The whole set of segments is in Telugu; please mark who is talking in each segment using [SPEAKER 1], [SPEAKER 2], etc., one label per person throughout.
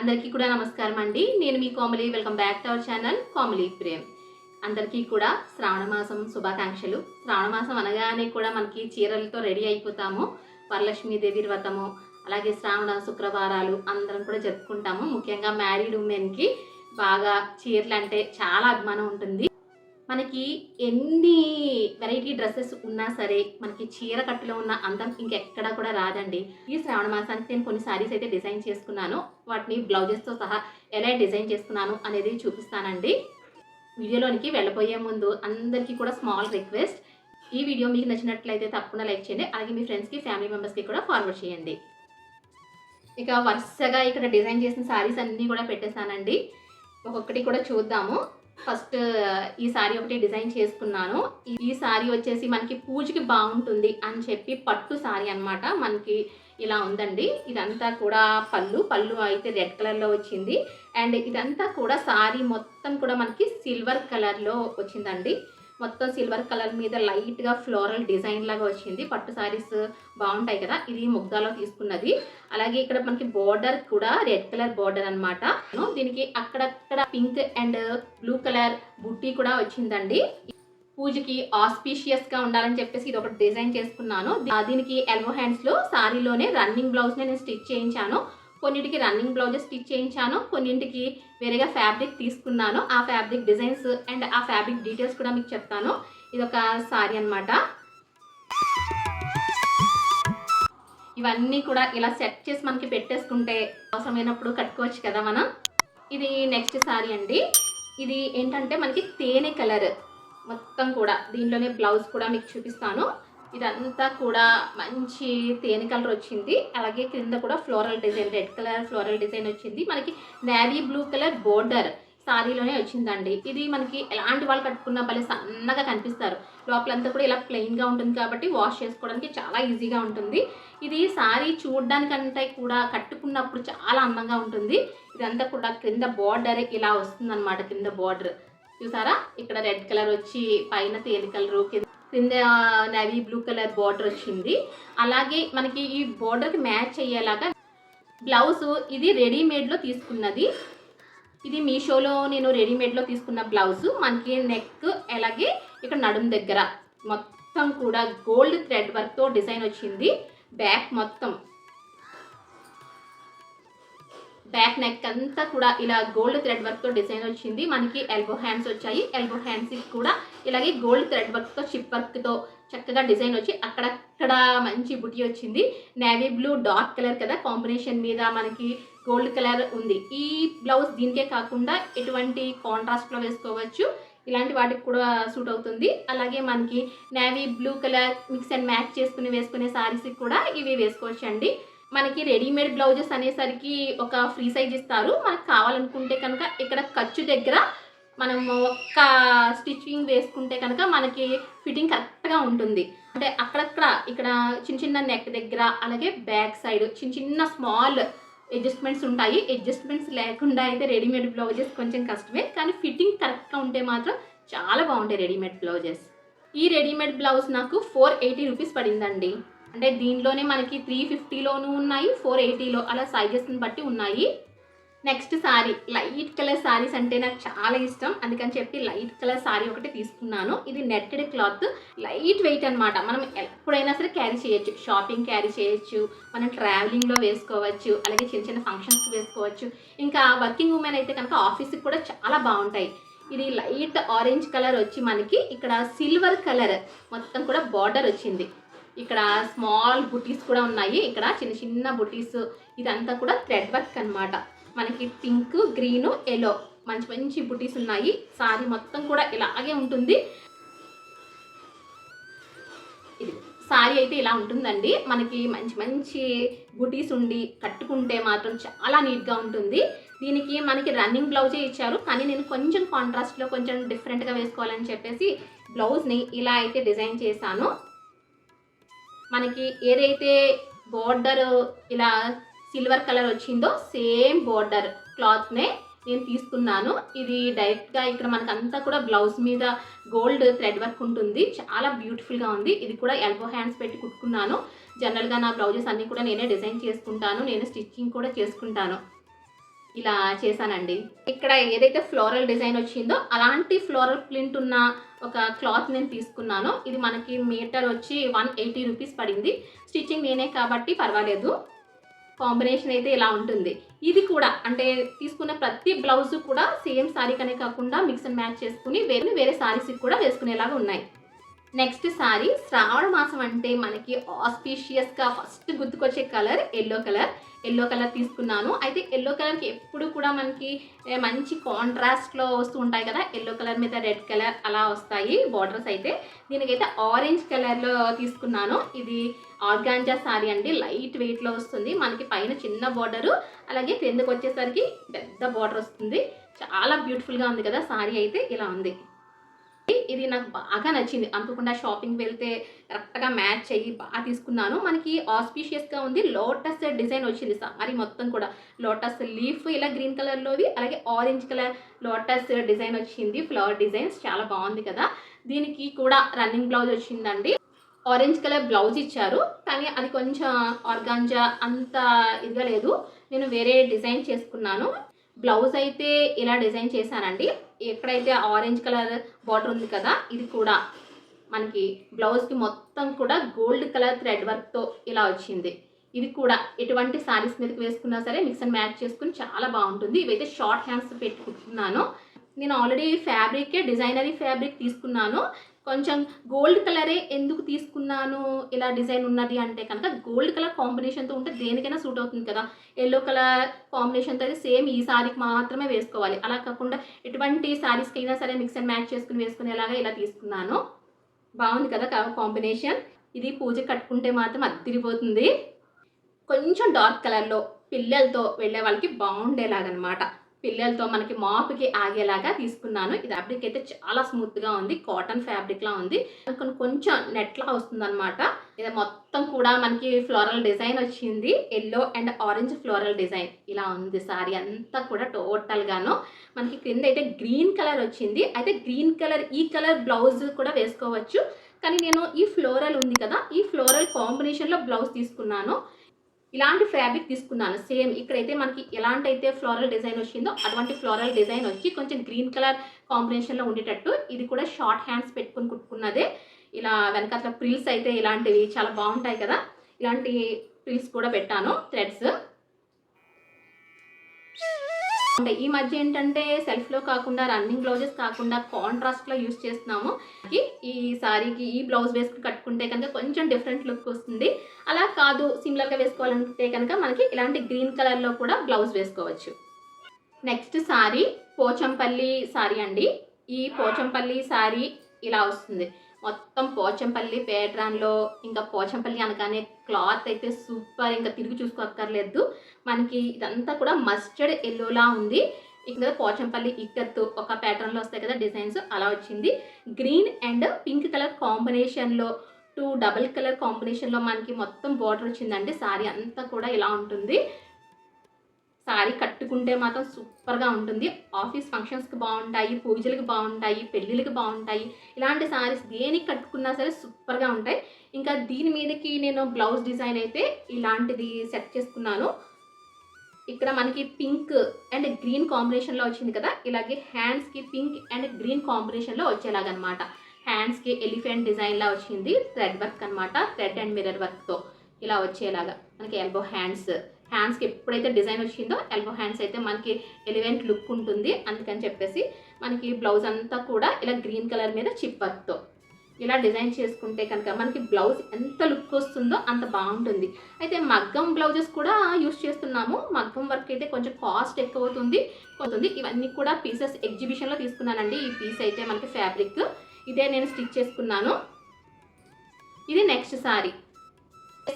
[SPEAKER 1] అందరికీ కూడా నమస్కారం అండి. నేను మీ Komali. Welcome back to our channel Komali Prem. అందరికీ కూడా శ్రావణ మాసం శుభాకాంక్షలు. శ్రావణ మాసం అనగానే కూడా మనకి చీరలతో రెడీ అయిపోతాము. వరలక్ష్మీదేవి వ్రతము అలాగే శ్రావణ శుక్రవారాలు అందరం కూడా జరుపుకుంటాము. ముఖ్యంగా మ్యారీడ్ ఉమెన్కి బాగా చీరలు అంటే చాలా అభిమానం ఉంటుంది. మనకి ఎన్ని వెరైటీ డ్రెస్సెస్ ఉన్నా సరే మనకి చీర కట్టులో ఉన్న అందం ఇంకెక్కడా కూడా రాదండి. ఈ శ్రావణ మాసానికి నేను కొన్ని సారీస్ అయితే డిజైన్ చేసుకున్నాను. వాటిని బ్లౌజెస్తో సహా ఎలా డిజైన్ చేసుకున్నాను అనేది చూపిస్తానండి. వీడియోలోనికి వెళ్ళబోయే ముందు అందరికీ కూడా స్మాల్ రిక్వెస్ట్. ఈ వీడియో మీకు నచ్చినట్లయితే తప్పకుండా లైక్ చేయండి. అలాగే మీ ఫ్రెండ్స్కి ఫ్యామిలీ మెంబర్స్కి కూడా ఫార్వర్డ్ చేయండి. ఇక వరుసగా ఇక్కడ డిజైన్ చేసిన శారీస్ అన్నీ కూడా పెట్టేశానండి. ఒక్కొక్కటి కూడా చూద్దాము. ఫస్ట్ ఈ సారీ ఒకటి డిజైన్ చేసుకున్నాను. ఈ- శారీ సారీ వచ్చేసి మనకి పూజకి బాగుంటుంది అని చెప్పి పట్టు సారీ అన్నమాట. మనకి ఇలా ఉందండి. ఇదంతా కూడా పళ్ళు పళ్ళు అయితే రెడ్ కలర్లో వచ్చింది. అండ్ ఇదంతా కూడా సారీ మొత్తం కూడా మనకి సిల్వర్ కలర్లో వచ్చిందండి. మొత్తం సిల్వర్ కలర్ మీద లైట్గా ఫ్లోరల్ డిజైన్ లాగా వచ్చింది. పట్టు సారీస్ బాగుంటాయి కదా ఇది ముగ్ధాలో తీసుకున్నది. అలాగే ఇక్కడ మనకి బోర్డర్ కూడా రెడ్ కలర్ బార్డర్ అనమాట దీనికి అక్కడక్కడ పింక్ అండ్ బ్లూ కలర్ బుట్టి కూడా వచ్చిందండి. పూజకి ఆస్పీషియస్గా ఉండాలని చెప్పేసి ఇది ఒకటి డిజైన్ చేసుకున్నాను. దీనికి ఎల్బో హ్యాండ్స్లో సారీలోనే రన్నింగ్ బ్లౌజ్ నేను స్టిచ్ చేయించాను. కొన్నిటికి రన్నింగ్ బ్లౌజెస్ స్టిచ్ చేయించాను కొన్నింటికి వేరేగా ఫ్యాబ్రిక్ తీసుకున్నాను. ఆ ఫ్యాబ్రిక్ డిజైన్స్ అండ్ ఆ ఫ్యాబ్రిక్ డీటెయిల్స్ కూడా మీకు చెప్తాను. ఇది ఒక సారీ అన్నమాట. ఇవన్నీ కూడా ఇలా సెట్ చేసి మనకి పెట్టేసుకుంటే అవసరమైనప్పుడు కట్టుకోవచ్చు కదా మనం. ఇది నెక్స్ట్ సారీ అండి. ఇది ఏంటంటే మనకి తేనె కలర్ మొత్తం కూడా దీనిలోనే బ్లౌజ్ కూడా మీకు చూపిస్తాను. ఇదంతా కూడా మంచి తేనె కలర్ వచ్చింది. అలాగే క్రింద కూడా floral design red colour floral design వచ్చింది. మనకి నేవీ బ్లూ కలర్ బోర్డర్ సారీలోనే వచ్చిందండి. ఇది మనకి ఎలాంటి వాళ్ళు కట్టుకున్నా భలే సన్నగా కనిపిస్తారు. లోపలంతా కూడా ఇలా ప్లెయిన్గా ఉంటుంది కాబట్టి వాష్ చేసుకోవడానికి చాలా ఈజీగా ఉంటుంది. ఇది సారీ చూడడానికంటే కూడా కట్టుకున్నప్పుడు చాలా అందంగా ఉంటుంది. ఇదంతా కూడా క్రింద బార్డర్ ఇలా వస్తుంది అనమాట కింద బార్డర్ చూసారా? ఇక్కడ రెడ్ కలర్ వచ్చి పైన తేలి కలర్ కింద నేవీ బ్లూ కలర్ బార్డర్ వచ్చింది. అలాగే మనకి ఈ బార్డర్కి మ్యాచ్ అయ్యేలాగా బ్లౌజ్ ఇది రెడీమేడ్లో తీసుకున్నది. ఇది మీషోలో నేను రెడీమేడ్లో తీసుకున్న బ్లౌజ్ మనకి నెక్ అలాగే ఇక్కడ నడుం దగ్గర మొత్తం కూడా గోల్డ్ థ్రెడ్ వర్క్తో డిజైన్ వచ్చింది. బ్యాక్ మొత్తం బ్యాక్ నెక్ అంతా కూడా ఇలా గోల్డ్ థ్రెడ్ వర్క్తో డిజైన్ వచ్చింది. మనకి ఎల్బో హ్యాండ్స్ వచ్చాయి. ఎల్బో హ్యాండ్స్కి కూడా ఇలాగే గోల్డ్ థ్రెడ్ వర్క్తో చిప్ వర్క్తో చక్కగా డిజైన్ వచ్చి అక్కడక్కడ మంచి బుటీ వచ్చింది. నేవీ బ్లూ డార్క్ కలర్ కదా? కాంబినేషన్ మీద మనకి గోల్డ్ కలర్ ఉంది. ఈ బ్లౌజ్ దీనికే కాకుండా ఎటువంటి కాంట్రాస్ట్లో వేసుకోవచ్చు. ఇలాంటి వాటికి కూడా సూట్ అవుతుంది. అలాగే మనకి navy blue colour mix and match చేసుకుని వేసుకునే సారీస్కి కూడా ఇవి వేసుకోవచ్చు అండి మనకి రెడీమేడ్ బ్లౌజెస్ అనేసరికి ఒక ఫ్రీ సైజ్ ఇస్తారు. మనకు కావాలనుకుంటే కనుక ఇక్కడ ఖర్చు దగ్గర మనము ఒక్క స్టిచ్చింగ్ వేసుకుంటే కనుక మనకి ఫిట్టింగ్ కరెక్ట్గా ఉంటుంది. అంటే అక్కడక్కడ ఇక్కడ చిన్న చిన్న నెక్ దగ్గర అలాగే బ్యాక్ సైడ్ చిన్న చిన్న స్మాల్ అడ్జస్ట్మెంట్స్ ఉంటాయి. అడ్జస్ట్మెంట్స్ లేకుండా అయితే రెడీమేడ్ బ్లౌజెస్ కొంచెం కష్టమే. కానీ ఫిట్టింగ్ కరెక్ట్గా ఉంటే మాత్రం చాలా బాగుంటాయి రెడీమేడ్ బ్లౌజెస్. ఈ రెడీమేడ్ బ్లౌజ్ నాకు ఫోర్ ఎయిటీ రూపీస్ పడిందండి. అంటే దీనిలోనే మనకి త్రీ ఫిఫ్టీలోనూ ఉన్నాయి ఫోర్ ఎయిటీలో అలా సైజెస్ని బట్టి ఉన్నాయి. Next sari light colour saris అంటే నాకు చాలా ఇష్టం. అందుకని చెప్పి లైట్ కలర్ సారీ ఒకటి తీసుకున్నాను. ఇది నెట్టెడ్ క్లాత్ లైట్ వెయిట్ అనమాట మనం ఎప్పుడైనా సరే క్యారీ చేయొచ్చు. షాపింగ్ క్యారీ చేయొచ్చు. మనం ట్రావెలింగ్లో వేసుకోవచ్చు. అలాగే చిన్న చిన్న ఫంక్షన్స్కి వేసుకోవచ్చు. ఇంకా వర్కింగ్ ఉమెన్ అయితే కనుక ఆఫీస్కి కూడా చాలా బాగుంటాయి. ఇది లైట్ ఆరెంజ్ కలర్ వచ్చి మనకి ఇక్కడ సిల్వర్ కలర్ మొత్తం కూడా బార్డర్ వచ్చింది. ఇక్కడ స్మాల్ బుటీస్ కూడా ఉన్నాయి. ఇక్కడ చిన్న చిన్న బుటీస్. ఇదంతా కూడా థ్రెడ్ వర్క్ అన్నమాట. మనకి పింక్ గ్రీన్ ఎల్లో మంచి మంచి బుటీస్ ఉన్నాయి. సారీ మొత్తం కూడా ఇలాగే ఉంటుంది. ఇది సారీ అయితే ఇలా ఉంటుందండి. మనకి మంచి మంచి బుటీస్ ఉండి కట్టుకుంటే మాత్రం చాలా నీట్గా ఉంటుంది. దీనికి మనకి రన్నింగ్ బ్లౌజే ఇచ్చారు. కానీ నేను కొంచెం కాంట్రాస్ట్లో కొంచెం డిఫరెంట్గా వేసుకోవాలని చెప్పేసి బ్లౌజ్ని ఇలా అయితే డిజైన్ చేశాను. మనకి ఏదైతే బార్డర్ ఇలా సిల్వర్ కలర్ వచ్చిందో సేమ్ బార్డర్ క్లాత్నే నేను తీసుకున్నాను. ఇది డైరెక్ట్గా ఇక్కడ మనకు అంతా కూడా బ్లౌజ్ మీద గోల్డ్ థ్రెడ్ వర్క్ ఉంటుంది. చాలా బ్యూటిఫుల్గా ఉంది. ఇది కూడా ఎల్బో హ్యాండ్స్ పెట్టి కుట్టుకున్నాను. జనరల్గా నా బ్లౌజెస్ అన్నీ కూడా నేనే డిజైన్ చేసుకుంటాను. నేను స్టిచ్చింగ్ కూడా చేసుకుంటాను. ఇలా చేశానండి. ఇక్కడ ఏదైతే ఫ్లోరల్ డిజైన్ వచ్చిందో అలాంటి ఫ్లోరల్ ప్రింట్ ఉన్న ఒక క్లాత్ నేను తీసుకున్నాను. ఇది మనకి మీటర్ వచ్చి వన్ ఎయిటీ రూపీస్ పడింది. స్టిచ్చింగ్ నేనే కాబట్టి పర్వాలేదు. కాంబినేషన్ అయితే ఇలా ఉంటుంది. ఇది కూడా అంటే తీసుకున్న ప్రతి బ్లౌజ్ కూడా సేమ్ సారీ కనే కాకుండా మిక్స్ అండ్ మ్యాచ్ చేసుకుని వేరే వేరే శారీస్కి కూడా వేసుకునేలాగా ఉన్నాయి. నెక్స్ట్ సారీ శ్రావణ మాసం అంటే మనకి ఆస్పీషియస్గా ఫస్ట్ గుర్తుకొచ్చే colour yellow colour yellow colour తీసుకున్నాను. అయితే ఎల్లో కలర్కి ఎప్పుడు కూడా మనకి మంచి కాంట్రాస్ట్లో వస్తూ ఉంటాయి కదా. ఎల్లో కలర్ మీద రెడ్ కలర్ అలా వస్తాయి బార్డర్స్ అయితే. దీనికైతే ఆరెంజ్ కలర్లో తీసుకున్నాను. ఇది ఆర్గాంజా సారీ అండి. లైట్ వెయిట్లో వస్తుంది. మనకి పైన చిన్న బార్డరు అలాగే కిందకు వచ్చేసరికి పెద్ద బార్డర్ వస్తుంది. చాలా బ్యూటిఫుల్గా ఉంది కదా సారీ అయితే. ఇలా ఉంది. ఇది నాకు బాగా నచ్చింది. అనుకోకుండా షాపింగ్ వెళ్తే కరెక్ట్గా మ్యాచ్ అయ్యి బాగా తీసుకున్నాను. మనకి ఆస్పీషియస్గా ఉంది. లోటస్ డిజైన్ వచ్చింది సారీ. మొత్తం కూడా లోటస్ లీఫ్ ఇలా గ్రీన్ కలర్లోది అలాగే ఆరెంజ్ కలర్ లోటస్ డిజైన్ వచ్చింది. ఫ్లవర్ డిజైన్స్ చాలా బాగుంది కదా. దీనికి కూడా రన్నింగ్ బ్లౌజ్ వచ్చిందండి. ఆరెంజ్ కలర్ బ్లౌజ్ ఇచ్చారు. కానీ అది కొంచెం ఆర్గాంజా అంత ఇదిగా లేదు. నేను వేరే డిజైన్ చేసుకున్నాను. బ్లౌజ్ అయితే ఇలా డిజైన్ చేశానండి. ఎక్కడైతే ఆరెంజ్ కలర్ బార్డర్ ఉంది కదా ఇది కూడా మనకి బ్లౌజ్కి మొత్తం కూడా గోల్డ్ కలర్ థ్రెడ్ వర్క్తో ఇలా వచ్చింది. ఇది కూడా ఎటువంటి శారీస్ మీదకి వేసుకున్నా సరే మిక్స్ అండ్ మ్యాచ్ చేసుకుని చాలా బాగుంటుంది. ఇవైతే షార్ట్ హ్యాండ్స్ పెట్టుకుంటున్నాను. నేను ఆల్రెడీ ఫ్యాబ్రికే డిజైనరీ ఫ్యాబ్రిక్ తీసుకున్నాను. కొంచెం గోల్డ్ కలరే ఎందుకు తీసుకున్నాను? ఇలా డిజైన్ ఉన్నది అంటే కనుక గోల్డ్ కలర్ కాంబినేషన్తో ఉంటే దేనికైనా సూట్ అవుతుంది కదా. ఎల్లో కలర్ కాంబినేషన్తో అయితే సేమ్ ఈ శారీకి మాత్రమే వేసుకోవాలి. అలా కాకుండా ఎటువంటి శారీస్కి అయినా సరే మిక్స్ అండ్ మ్యాచ్ చేసుకుని వేసుకునేలాగా ఇలా తీసుకున్నాను. బాగుంది కదా కాంబినేషన్ ఇది పూజ కట్టుకుంటే మాత్రం అద్దిరిపోతుంది. కొంచెం డార్క్ కలర్లో పిల్లలతో వెళ్ళే వాళ్ళకి బాగుండేలాగనమాట. పిల్లలతో మనకి మాపుకి ఆగేలాగా తీసుకున్నాను. ఇది ఫ్యాబ్రిక్ అయితే చాలా స్మూత్గా ఉంది. కాటన్ ఫ్యాబ్రిక్లా ఉంది. కొంచెం నెట్లా వస్తుందన్నమాట. ఇది మొత్తం కూడా మనకి ఫ్లోరల్ డిజైన్ వచ్చింది. Yellow and orange floral design ఇలా ఉంది సారీ అంతా కూడా టోటల్గాను మనకి క్రింద అయితే గ్రీన్ కలర్ వచ్చింది. అయితే గ్రీన్ కలర్ ఈ కలర్ బ్లౌజ్ కూడా వేసుకోవచ్చు. కానీ నేను ఈ ఫ్లోరల్ ఉంది కదా ఈ ఫ్లోరల్ కాంబినేషన్లో బ్లౌజ్ తీసుకున్నాను. ఇలాంటి ఫ్యాబ్రిక్ తీసుకున్నాను. సేమ్ ఇక్కడైతే మనకి ఎలాంటి అయితే ఫ్లోరల్ డిజైన్ వచ్చిందో అటువంటి ఫ్లోరల్ డిజైన్ వచ్చి కొంచెం గ్రీన్ కలర్ కాంబినేషన్లో ఉండేటట్టు ఇది కూడా షార్ట్ హ్యాండ్స్ పెట్టుకుని కుట్టుకున్నదే. ఇలా వెనకాల ప్రిల్స్ అయితే ఇలాంటివి చాలా బాగుంటాయి కదా. ఇలాంటి ప్రిల్స్ కూడా పెట్టాను థ్రెడ్స్. అంటే ఈ మధ్య ఏంటంటే సెల్ఫ్లో కాకుండా రన్నింగ్ బ్లౌజెస్ కాకుండా కాంట్రాస్ట్లో యూస్ చేస్తున్నాము. ఈ- సారీకి ఈ బ్లౌజ్ వేసుకుని కట్టుకుంటే కనుక కొంచెం డిఫరెంట్ లుక్ వస్తుంది. అలా కాదు సిమిలర్గా వేసుకోవాలంటే కనుక మనకి ఇలాంటి గ్రీన్ కలర్లో కూడా బ్లౌజ్ వేసుకోవచ్చు. నెక్స్ట్ సారీ పోచంపల్లి సారీ అండి. ఈ పోచంపల్లి సారీ ఇలా వస్తుంది. మొత్తం పోచంపల్లి పేట్రాన్లో ఇంకా పోచంపల్లి అనగానే క్లాత్ అయితే సూపర్. ఇంకా తిరిగి చూసుకోక్కర్లేదు మనకి ఇదంతా కూడా మస్టర్డ్ ఎల్లోలా ఉంది. ఇక్కడ పోచంపల్లి ఇక్కత్తు ఒక ప్యాటర్న్లో వస్తాయి కదా డిజైన్స్ అలా వచ్చింది. గ్రీన్ అండ్ పింక్ కలర్ కాంబినేషన్లో టూ డబుల్ కలర్ కాంబినేషన్లో మనకి మొత్తం బార్డర్ వచ్చిందండి. సారీ అంతా కూడా ఇలా ఉంటుంది. సారీ కట్టుకుంటే మాత్రం సూపర్గా ఉంటుంది. ఆఫీస్ ఫంక్షన్స్కి బాగుంటాయి పూజలకు బాగుంటాయి పెళ్ళిళ్ళకి బాగుంటాయి. ఇలాంటి సారీస్ దేనికి కట్టుకున్నా సరే సూపర్గా ఉంటాయి. ఇంకా దీని మీదకి నేను బ్లౌజ్ డిజైన్ అయితే ఇలాంటిది సెట్ చేసుకున్నాను. ఇక్కడ మనకి పింక్ అండ్ గ్రీన్ కాంబినేషన్లో వచ్చింది కదా? ఇలాగే హ్యాండ్స్కి పింక్ అండ్ గ్రీన్ కాంబినేషన్లో వచ్చేలాగనమాట. హ్యాండ్స్కి ఎలిఫెంట్ డిజైన్లా వచ్చింది. థ్రెడ్ వర్క్ అనమాట. థ్రెడ్ అండ్ మిర్రర్ వర్క్తో ఇలా వచ్చేలాగా మనకి ఎల్బో హ్యాండ్స్ హ్యాండ్స్కి ఎప్పుడైతే డిజైన్ వచ్చిందో ఎల్బో హ్యాండ్స్ అయితే మనకి ఎలివెంట్ లుక్ ఉంటుంది. అందుకని చెప్పేసి మనకి బ్లౌజ్ అంతా కూడా ఇలా గ్రీన్ కలర్ మీద చిప్ వర్క్తో ఇలా డిజైన్ చేసుకుంటే కనుక మనకి బ్లౌజ్ ఎంత లుక్ వస్తుందో అంత బాగుంటుంది. అయితే మగ్గం బ్లౌజెస్ కూడా యూస్ చేస్తున్నాము. మగ్గం వర్క్ అయితే కొంచెం కాస్ట్ ఎక్కువ అవుతుంది. అవుతుంది. ఇవన్నీ కూడా పీసెస్ ఎగ్జిబిషన్లో తీసుకున్నానండి. ఈ పీస్ అయితే మనకి ఫ్యాబ్రిక్ ఇదే నేను స్టిచ్ చేసుకున్నాను. ఇది నెక్స్ట్ సారీ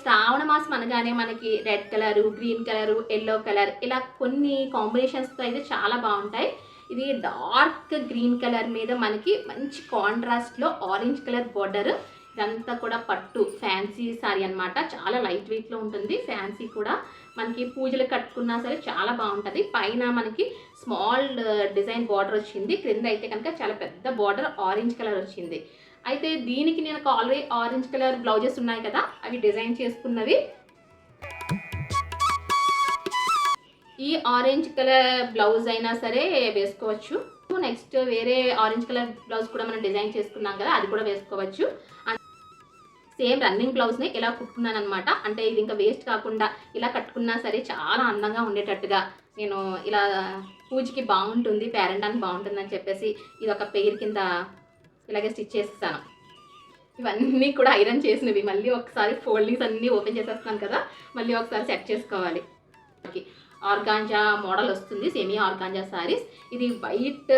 [SPEAKER 1] శ్రావణ మాసం అనగానే మనకి red colour green colour yellow colour ఇలా కొన్ని కాంబినేషన్స్తో అయితే చాలా బాగుంటాయి. ఇది డార్క్ గ్రీన్ కలర్ మీద మనకి మంచి కాంట్రాస్ట్లో ఆరెంజ్ కలర్ బార్డర్ ఇదంతా కూడా పట్టు ఫ్యాన్సీ సారీ అన్నమాట. చాలా లైట్ వెయిట్లో ఉంటుంది ఫ్యాన్సీ కూడా. మనకి పూజలు కట్టుకున్నా సరే చాలా బాగుంటుంది. పైన మనకి స్మాల్ డిజైన్ బార్డర్ వచ్చింది. క్రింద అయితే కనుక చాలా పెద్ద బార్డర్ ఆరెంజ్ కలర్ వచ్చింది. అయితే దీనికి నేను ఆల్రెడీ ఆరెంజ్ కలర్ బ్లౌజెస్ ఉన్నాయి కదా అవి డిజైన్ చేసుకున్నవి. ఈ ఆరెంజ్ కలర్ బ్లౌజ్ అయినా సరే వేసుకోవచ్చు. నెక్స్ట్ వేరే ఆరెంజ్ కలర్ బ్లౌజ్ కూడా మనం డిజైన్ చేసుకున్నాం కదా అది కూడా వేసుకోవచ్చు. సేమ్ రన్నింగ్ బ్లౌజ్ని ఇలా కుట్టుకున్నాను అనమాట అంటే ఇది ఇంకా వేస్ట్ కాకుండా ఇలా కట్టుకున్నా సరే చాలా అందంగా ఉండేటట్టుగా నేను ఇలా పూజకి బాగుంటుంది పేరెంటానికి బాగుంటుంది అని చెప్పేసి ఇది ఒక పెయిర్ కింద ఇలాగే స్టిచ్ చేస్తాను ఇవన్నీ కూడా ఐరన్ చేసినవి. మళ్ళీ ఒకసారి ఫోల్డింగ్స్ అన్నీ ఓపెన్ చేసేస్తాను కదా మళ్ళీ ఒకసారి సెట్ చేసుకోవాలి. ఆర్గాంజా మోడల్ వస్తుంది సెమీ ఆర్గాంజా సారీస్ ఇది వైట్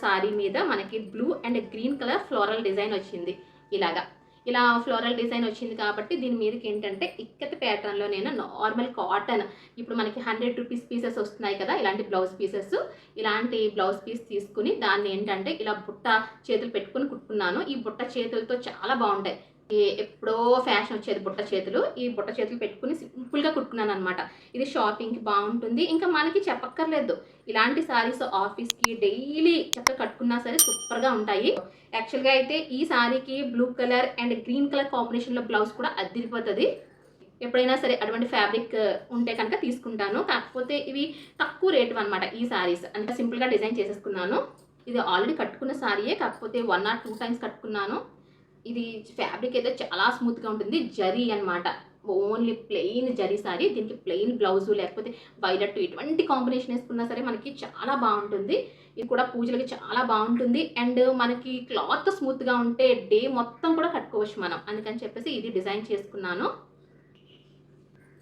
[SPEAKER 1] సారీ మీద మనకి blue and green colour floral design వచ్చింది. ఇలాగా. ఇలా ఫ్లోరల్ డిజైన్ వచ్చింది కాబట్టి దీని మీదకి ఏంటంటే ఇక్కత ప్యాటర్న్లో నేను నార్మల్ కాటన్ ఇప్పుడు మనకి హండ్రెడ్ రూపీస్ పీసెస్ వస్తున్నాయి కదా ఇలాంటి బ్లౌజ్ పీసెస్ ఇలాంటి బ్లౌజ్ పీస్ తీసుకుని దాన్ని ఏంటంటే ఇలా బుట్ట చేతులు పెట్టుకుని కుట్టుకున్నాను. ఈ బుట్ట చేతులతో చాలా బాగుంటాయి. ఎప్పుడో ఫ్యాషన్ వచ్చేది బుట్ట చేతులు. ఈ బుట్ట చేతులు పెట్టుకుని సింపుల్గా కుట్టుకున్నాను అనమాట ఇది షాపింగ్కి బాగుంటుంది. ఇంకా మనకి చెప్పక్కర్లేదు. ఇలాంటి సారీస్ ఆఫీస్కి డైలీ చక్కగా కట్టుకున్నా సరే సూపర్గా ఉంటాయి. యాక్చువల్గా అయితే ఈ సారీకి blue colour and green colour కాంబినేషన్లో బ్లౌజ్ కూడా అద్దరిపోతుంది. ఎప్పుడైనా సరే అటువంటి ఫ్యాబ్రిక్ ఉంటే కనుక తీసుకుంటాను. కాకపోతే ఇవి తక్కువ రేటు అనమాట ఈ సారీస్. అంటే సింపుల్గా డిజైన్ చేసేసుకున్నాను. ఇది ఆల్రెడీ కట్టుకున్న సారీయే. కాకపోతే వన్ ఆర్ టూ టైమ్స్ కట్టుకున్నాను. ఇది ఫ్యాబ్రిక్ అయితే చాలా స్మూత్గా ఉంటుంది. జరీ అనమాట ఓన్లీ ప్లెయిన్ జరీ సారీ దీనికి ప్లెయిన్ బ్లౌజు లేకపోతే వైలెట్ ఇటువంటి కాంబినేషన్ వేసుకున్నా సరే మనకి చాలా బాగుంటుంది. ఇది కూడా పూజలకి చాలా బాగుంటుంది. అండ్ మనకి క్లాత్ స్మూత్గా ఉంటే డే మొత్తం కూడా కట్టుకోవచ్చు మనం. అందుకని చెప్పేసి ఇది డిజైన్ చేసుకున్నాను.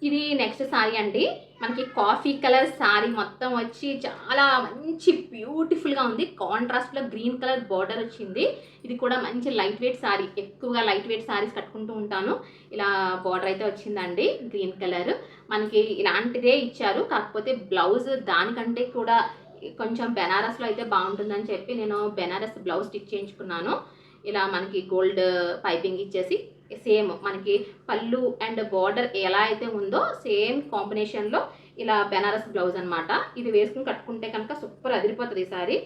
[SPEAKER 1] ఇది నెక్స్ట్ సారీ అండి. మనకి కాఫీ కలర్ సారీ మొత్తం వచ్చి చాలా మంచి బ్యూటిఫుల్గా ఉంది. కాంట్రాస్ట్లో గ్రీన్ కలర్ బార్డర్ వచ్చింది. ఇది కూడా మంచి లైట్ వెయిట్ సారీ ఎక్కువగా లైట్ వెయిట్ సారీస్ కట్టుకుంటూ ఉంటాను. ఇలా బార్డర్ అయితే వచ్చిందండి గ్రీన్ కలర్ మనకి ఇలాంటిదే ఇచ్చారు. కాకపోతే బ్లౌజ్ దానికంటే కూడా కొంచెం బెనారస్లో అయితే బాగుంటుందని చెప్పి నేను బెనారస్ బ్లౌజ్ స్టిచ్ చేయించుకున్నాను. ఇలా మనకి గోల్డ్ పైపింగ్ ఇచ్చేసి సేమ్ మనకి పళ్ళు అండ్ బార్డర్ ఎలా అయితే ఉందో సేమ్ కాంబినేషన్లో ఇలా బెనారస్ బ్లౌజ్ అనమాట ఇది వేసుకుని కట్టుకుంటే కనుక సూపర్ అదిరిపోతుంది ఈ సారీ.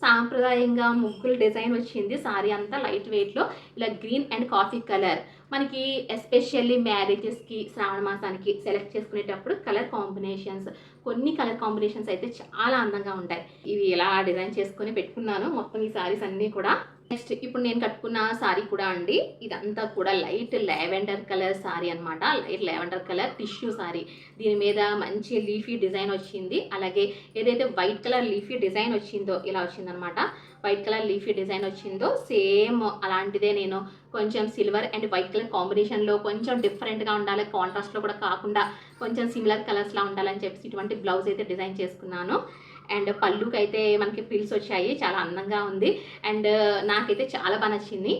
[SPEAKER 1] సాంప్రదాయంగా ముగ్గుల డిజైన్ వచ్చింది. సారీ అంతా లైట్ వెయిట్లో ఇలా గ్రీన్ అండ్ కాఫీ కలర్ మనకి ఎస్పెషల్లీ మ్యారేజెస్కి శ్రావణ మాసానికి సెలెక్ట్ చేసుకునేటప్పుడు కలర్ కాంబినేషన్స్ కొన్ని కలర్ కాంబినేషన్స్ అయితే చాలా అందంగా ఉంటాయి. ఇవి ఇలా డిజైన్ చేసుకొని పెట్టుకున్నాను మొత్తం ఈ సారీస్ అన్నీ కూడా నెక్స్ట్ ఇప్పుడు నేను కట్టుకున్న సారీ కూడా అండి. ఇదంతా కూడా లైట్ లావెండర్ కలర్ సారీ అన్నమాట. Light lavender colour tissue sari. దీని మీద మంచి లీఫీ డిజైన్ వచ్చింది. అలాగే ఏదైతే వైట్ కలర్ లీఫీ డిజైన్ వచ్చిందో ఇలా వచ్చిందనమాట వైట్ కలర్ లీఫీ డిజైన్ వచ్చిందో సేమ్ అలాంటిదే నేను కొంచెం సిల్వర్ అండ్ వైట్ కలర్ కాంబినేషన్లో కొంచెం డిఫరెంట్గా ఉండాలి కాంట్రాస్ట్లో కూడా కాకుండా కొంచెం సిమిలర్ కలర్స్లా ఉండాలని చెప్పేసి ఇటువంటి బ్లౌజ్ అయితే డిజైన్ చేసుకున్నాను. అండ్ పళ్ళుకి అయితే మనకి పిల్స్ వచ్చాయి చాలా అందంగా ఉంది. అండ్ నాకైతే చాలా బాగా నచ్చింది.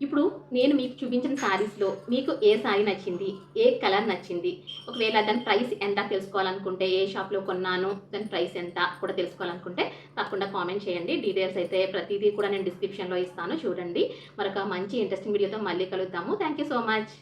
[SPEAKER 1] ఇప్పుడు నేను మీకు చూపించిన శారీస్లో మీకు ఏ శారీ నచ్చింది ఏ కలర్ నచ్చింది? ఒకవేళ దాని ప్రైస్ ఎంత తెలుసుకోవాలనుకుంటే ఏ షాప్లో కొన్నాను దాని ప్రైస్ ఎంత కూడా తెలుసుకోవాలనుకుంటే తప్పకుండా కామెంట్ చేయండి. డీటెయిల్స్ అయితే ప్రతిదీ కూడా నేను డిస్క్రిప్షన్లో ఇస్తాను. చూడండి. మరొక మంచి ఇంట్రెస్టింగ్ వీడియోతో మళ్ళీ కలుద్దాము. Thank you so much